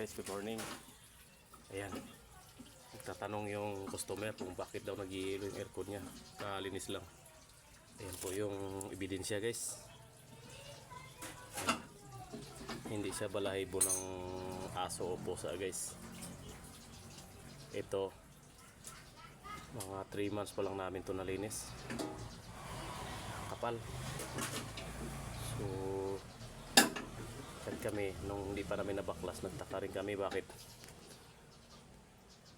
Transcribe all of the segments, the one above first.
guys, good morning. Ayan. Nagtatanong yung customer kung bakit daw nag-iilo yung aircon niya. Kalinis lang. Ayan po yung ebidensya guys. Ayan. Hindi siya balahibo ng aso o pusa guys. Ito, mga 3 months pa lang namin to nalinis. Kapal. So, kahit kami, nung hindi pa namin nabaklas, nagtaka rin kami bakit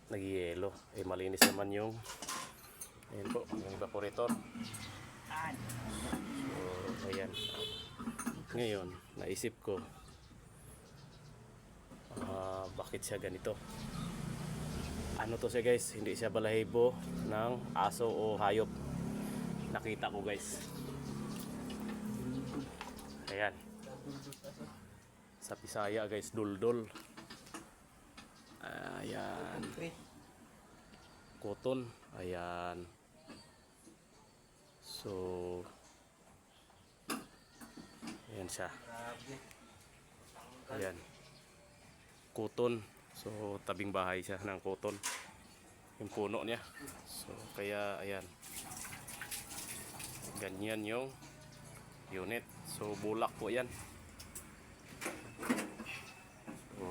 nagyelo. Eh, malinis naman yung ayan po, yung evaporator. So, ayan. Ngayon, naisip ko, ah, bakit siya ganito? Ano to siya guys? Hindi siya balahibo ng aso o hayop. Nakita ko guys. Ayan. Sa Pisaya guys, duldol. Ayan. Cotton. Ayan. So, ayan siya. Ayan. Cotton. So, tabing bahay siya ng cotton. Yung puno niya. So, kaya, ayan. Ganyan yung unit. So, bulak po yan. So,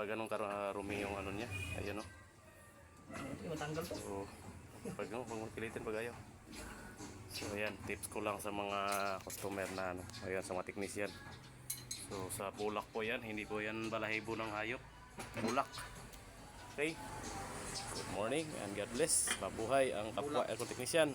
hindi pa ganun karumi yung ano niya. Ayan o. Matanggal to. So, pag no, pag magpilitin pag ayaw. So, ayan, tips ko lang sa mga customer na ano, ayan, sa mga technician. So, sa bulak po yan, hindi po yan balahibo ng hayop. Bulak. Okay? Good morning and God bless. Mabuhay ang kapwa aircon technician.